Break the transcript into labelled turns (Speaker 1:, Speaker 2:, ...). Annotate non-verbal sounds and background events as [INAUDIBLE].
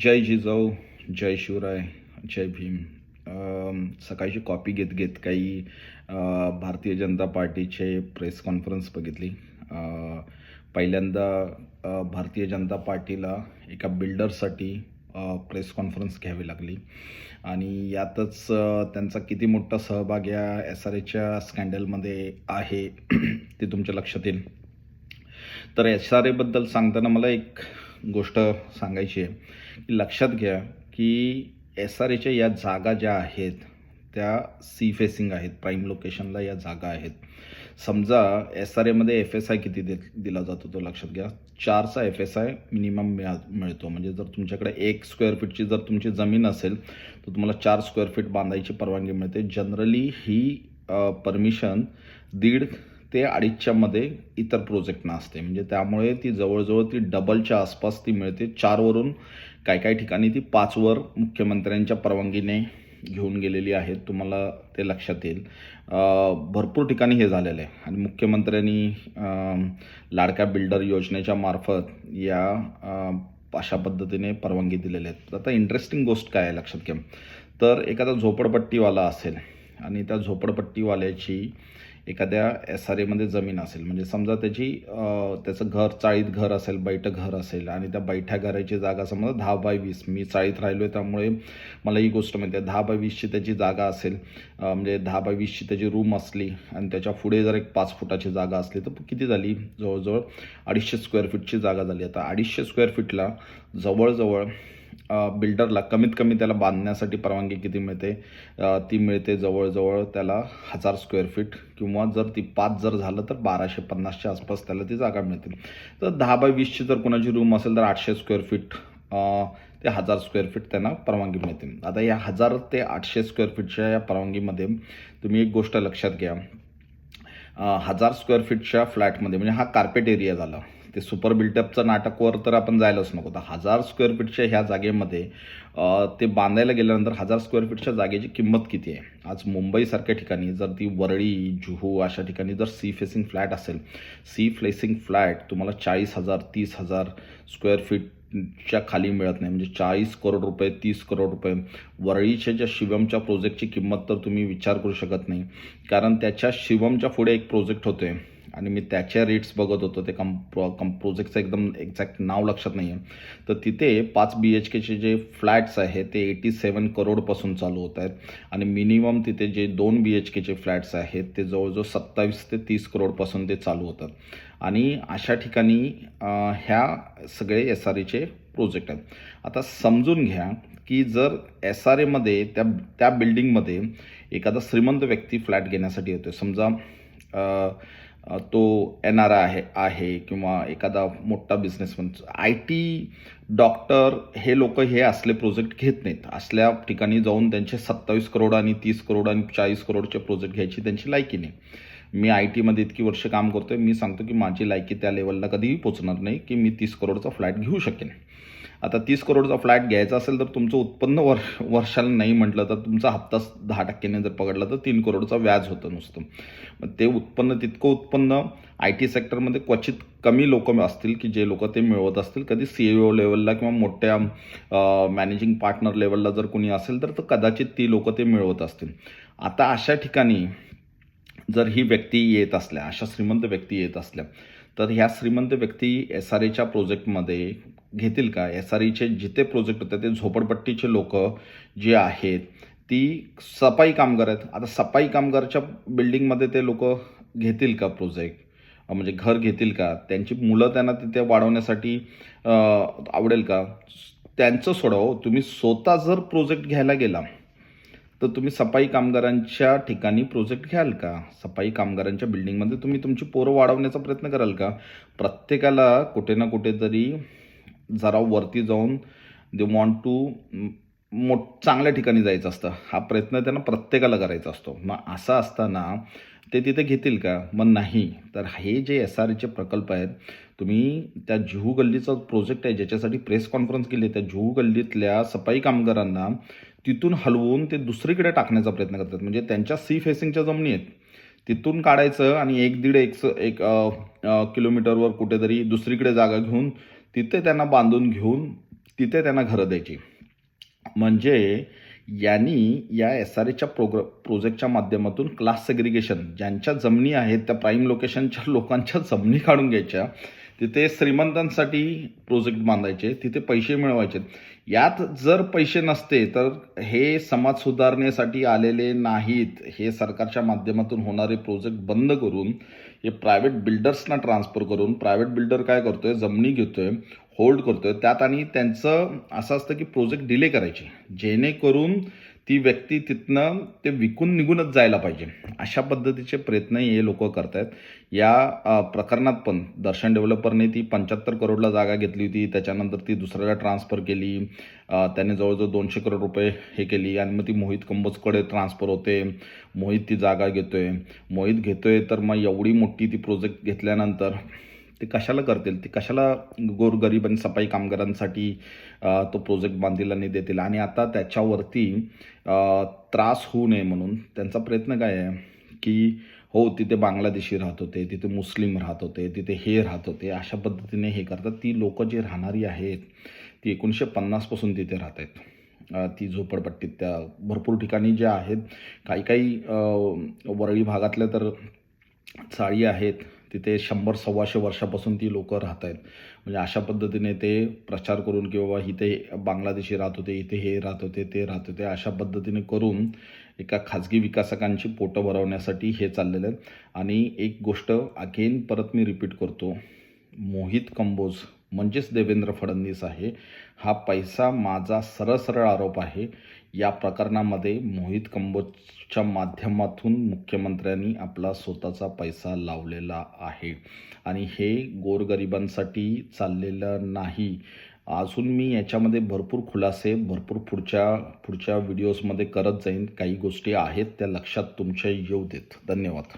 Speaker 1: जय जिजाऊ जय शिवराय जय भीम. सकाळची कॉपी घेत घेत काही भारतीय जनता पार्टीचे प्रेस कॉन्फरन्स बघितली. पहिल्यांदा भारतीय जनता पार्टीला एका बिल्डरसाठी प्रेस कॉन्फरन्स घ्यावी लागली. आणि यातच त्यांचा किती मोठा सहभाग या एस आर एच्या स्कॅन्डलमध्ये आहे [CLEARS THROAT] ते तुमच्या लक्षात येईल. तर एस आर एबद्दल सांगताना मला एक गोष्ट सांगायची आहे की लक्षात घ्या की एस आर एच्या या जागा ज्या आहेत त्या सी फेसिंग आहेत प्राईम लोकेशनला या जागा आहेत. समजा एस आर एमध्ये एफ एस आय किती दे दिला जातो तो लक्षात घ्या. चारचा एफ एस आय मिनिमम मिळा मिळतो. म्हणजे जर तुमच्याकडे एक स्क्वेअर फीटची जर तुमची जमीन असेल तर तुम्हाला चार स्क्वेअर फीट बांधायची परवानगी मिळते. जनरली ही परमिशन दीड ते अडीचच्यामध्ये इतर प्रोजेक्टना असते. म्हणजे त्यामुळे ती जवळजवळ ती डबलच्या आसपास ती मिळते. चारवरून काही काही ठिकाणी ती पाचवर मुख्यमंत्र्यांच्या परवानगीने घेऊन गेलेली आहेत. तुम्हाला ते लक्षात येईल. भरपूर ठिकाणी हे झालेलं आहे. आणि मुख्यमंत्र्यांनी लाडक्या बिल्डर योजनेच्या मार्फत या अशा पद्धतीने परवानगी दिलेल्या आहेत. आता इंटरेस्टिंग गोष्ट काय आहे लक्षात घ्या. तर एखादा झोपडपट्टीवाला असेल. आणि त्या झोपडपट्टीवाल्याची एखाद्या एस आर एमध्ये जमीन असेल म्हणजे समजा त्याची त्याचं घर चाळीत घर असेल बैठं घर असेल आणि त्या बैठ्या घराची जागा समजा दहा बाय वीस मी चाळीत राहिलो आहे त्यामुळे मला ही गोष्ट माहिती आहे. दहा बाय वीसची त्याची जागा असेल म्हणजे दहा बाय वीसची त्याची रूम असली आणि त्याच्या पुढे जर एक पाच फुटाची जागा असली तर किती झाली? जवळजवळ अडीचशे स्क्वेअर फीटची जागा झाली. आता अडीचशे स्क्वेअर फीटला जवळजवळ बिल्डरला कमीत कमी त्याला बांधण्यासाठी परवानगी किती मिळते? ती मिळते जवळजवळ त्याला हजार स्क्वेअर फीट किंवा जर ती पाच जर झालं तर बाराशे पन्नासच्या आसपास त्याला ती जागा मिळते तर दहा बाय वीसची जर कोणाची रूम असेल तर आठशे स्क्वेअर फीट ते हजार स्क्वेअर फीट त्यांना परवानगी मिळते आता या हजार ते आठशे स्क्वेअर फीटच्या या परवानगीमध्ये तुम्ही एक गोष्ट लक्षात घ्या. हजार स्क्वेअर फीटच्या फ्लॅटमध्ये म्हणजे हा कार्पेट एरिया झाला. ते सुपर बिल्टअपचं नाटकवर तर आपण जायलाच नको. तर हजार स्क्वेअर फीटच्या ह्या जागेमध्ये ते बांधायला गेल्यानंतर हजार स्क्वेअर फीटच्या जागेची किंमत किती आहे? आज मुंबईसारख्या ठिकाणी जर ती वरळी जुहू अशा ठिकाणी जर सी फेसिंग फ्लॅट असेल सी फ्लेसिंग फ्लॅट तुम्हाला चाळीस हजार तीस हजार स्क्वेअर फीटच्या खाली मिळत नाही. म्हणजे चाळीस करोड रुपये तीस करोड रुपये. वरळीच्या ज्या शिवमच्या प्रोजेक्टची किंमत तर तुम्ही विचार करू शकत नाही. कारण त्याच्या शिवमच्या पुढे एक प्रोजेक्ट होतो आहे आणि मी त्याच्या रेट्स बघत होतो. ते कम कम प्रोजेक्टचं एकदम एक्झॅक्ट नाव लक्षात नाही आहे तर तिथे पाच बी एच केचे जे फ्लॅट्स आहेत ते एटी सेवन करोडपासून चालू होत आहेत. आणि मिनिमम तिथे जे दोन बी एच केचे फ्लॅट्स आहेत ते जवळजवळ सत्तावीस ते तीस करोडपासून ते चालू होतात. आणि अशा ठिकाणी ह्या सगळे एस आर एचे प्रोजेक्ट आहेत. आता समजून घ्या की जर एस आर एमध्ये त्या त्या बिल्डिंगमध्ये एखादा श्रीमंत व्यक्ती फ्लॅट घेण्यासाठी येतो समजा तो एन आर आहे आहे किंवा एखादा मोठा बिझनेसमॅन आय टी डॉक्टर हे लोक हे असले प्रोजेक्ट घेत नाहीत. असल्या ठिकाणी जाऊन त्यांचे सत्तावीस करोड आणि तीस करोड आणि चाळीस करोडचे प्रोजेक्ट घ्यायची त्यांची लायकी नाही. मी आय टीमध्ये इतकी वर्ष काम करतोय मी सांगतो की माझी लायकी त्या लेवलला कधीही पोचणार नाही की मी तीस करोडचा फ्लॅट घेऊ शकेन. आता तीस करोडचा फ्लॅट घ्यायचा असेल तर तुमचं उत्पन्न वर वर्षाला नाही म्हटलं तर तुमचा हप्ता दहा टक्क्याने जर पकडला तर तीन करोडचा व्याज होतं नुसतं. मग ते उत्पन्न तितकं उत्पन्न आय टी सेक्टरमध्ये क्वचित कमी लोक असतील की जे लोक ते मिळवत असतील. कधी सी ओ लेवलला किंवा मोठ्या मॅनेजिंग पार्टनर लेवलला जर कोणी असेल तर तर कदाचित ती लोक ते मिळवत असतील. आता अशा ठिकाणी जर ही व्यक्ती येत असल्या अशा श्रीमंत व्यक्ती येत असल्या तर ह्या श्रीमंत व्यक्ती एस आर एच्या प्रोजेक्टमध्ये घेतील का? एस आर ईचे जिथे प्रोजेक्ट होते ते झोपडपट्टीचे लोक जे आहेत ती सफाई कामगार आहेत. आता सफाई कामगारच्या बिल्डिंगमध्ये ते लोक घेतील का प्रोजेक्ट म्हणजे घर घेतील का? त्यांची मुलं त्यांना तिथे वाढवण्यासाठी आवडेल का? त्यांचं सोडावं हो. तुम्ही स्वतः जर प्रोजेक्ट घ्यायला गेला तर तुम्ही सफाई कामगारांच्या ठिकाणी प्रोजेक्ट घ्याल का? सफाई कामगारांच्या बिल्डिंगमध्ये तुम्ही तुमची पोरं वाढवण्याचा प्रयत्न कराल का? प्रत्येकाला कुठे ना कुठेतरी जरा वरती जाऊन दे वॉन्ट टू मोठ चांगल्या ठिकाणी जायचं असतं. हा प्रयत्न त्यांना प्रत्येकाला करायचा असतो. मग असं असताना ते तिथे घेतील का? मग नाही. तर हे जे एस आर एचे प्रकल्प आहेत तुम्ही त्या जुहू गल्लीचा प्रोजेक्ट आहे ज्याच्यासाठी प्रेस कॉन्फरन्स केली त्या जुहू गल्लीतल्या सफाई कामगारांना तिथून हलवून ते दुसरीकडे टाकण्याचा प्रयत्न करतात. म्हणजे त्यांच्या सी फेसिंगच्या जमिनी आहेत. तिथून काढायचं आणि एक दीड एक एक किलोमीटरवर कुठेतरी दुसरीकडे जागा घेऊन तिथे त्यांना बांधून घेऊन तिथे त्यांना घरं द्यायची. म्हणजे यांनी या एस आर एच्या प्रोग्र प्रोजेक्टच्या माध्यमातून क्लास सेग्रिगेशन ज्यांच्या जमिनी आहेत त्या प्राईम लोकेशनच्या [LAUGHS] लोकांच्या जमिनी काढून घ्यायच्या. तिथे श्रीमंतांसाठी प्रोजेक्ट बांधायचे. तिथे पैसे मिळवायचे. यात जर पैसे नसते तर हे समाज सुधारणेसाठी आलेले नाहीत. हे सरकारच्या माध्यमातून होणारे प्रोजेक्ट बंद करून हे प्रायव्हेट बिल्डर्सना ट्रान्सफर करून प्रायव्हेट बिल्डर काय करतोय? जमिनी घेतोय होल्ड करतोय. त्यात आणि त्यांचं असं असतं की प्रोजेक्ट डिले करायचे. जेणेकरून ती व्यक्ती तिथनं ते विकून निघूनच जायला पाहिजे. अशा पद्धतीचे प्रयत्न हे लोक करत आहेत या प्रकरणात पण दर्शन डेव्हलपरने ती पंच्याहत्तर करोडला जागा घेतली होती. त्याच्यानंतर ती दुसऱ्याला ट्रान्सफर केली. त्याने जवळजवळ दोनशे करोड रुपये हे केली आणि मग ती मोहित कंबोजकडे ट्रान्सफर होते. मोहित ती जागा घेतोय. मोहित घेतोय तर मग एवढी मोठी ती प्रोजेक्ट घेतल्यानंतर ते कशाला करतील? ते कशाला गोरगरीब आणि सफाई कामगारांसाठी तो प्रोजेक्ट बांधील आणि देतील? आणि आता त्याच्यावरती त्रास होऊ नये म्हणून त्यांचा प्रयत्न काय आहे? की हो तिथे बांगलादेशी राहत होते तिथे मुस्लिम राहत होते तिथे हे राहत होते अशा पद्धतीने हे करतात. ती लोकं जी राहणारी आहेत ती एकोणीसशे पन्नासपासून तिथे राहत आहेत. ती झोपडपट्टीत त्या भरपूर ठिकाणी ज्या आहेत काही काही वरळी भागातल्या तर चाळी आहेत तिथे शंभर सव्वाशे वर्षापासून ती लोकं राहत आहेत म्हणजे अशा पद्धतीने ते प्रचार करून की बाबा इथे बांगलादेशी राहत होते इथे हे राहत होते ते राहत होते अशा पद्धतीने करून एका खाजगी विकासकांची पोटं भरवण्यासाठी हे चाललेलं आहे. आणि एक गोष्ट अगेन परत मी रिपीट करतो. मोहित कंबोज म्हणजेच देवेंद्र फडणवीस आहे हा पैसा माझा सरळ सरळ आरोप आहे. या प्रकरणामध्ये मोहित कंबोजच्या माध्यमातून मुख्यमंत्र्यांनी आपला स्वतःचा पैसा लावलेला आहे. आणि हे गोरगरिबांसाठी चाललेलं नाही. अजून मी याच्यामध्ये भरपूर खुलासे भरपूर पुढच्या पुढच्या व्हिडिओजमध्ये करत जाईन. काही गोष्टी आहेत त्या लक्षात तुमच्या येऊ देत. धन्यवाद.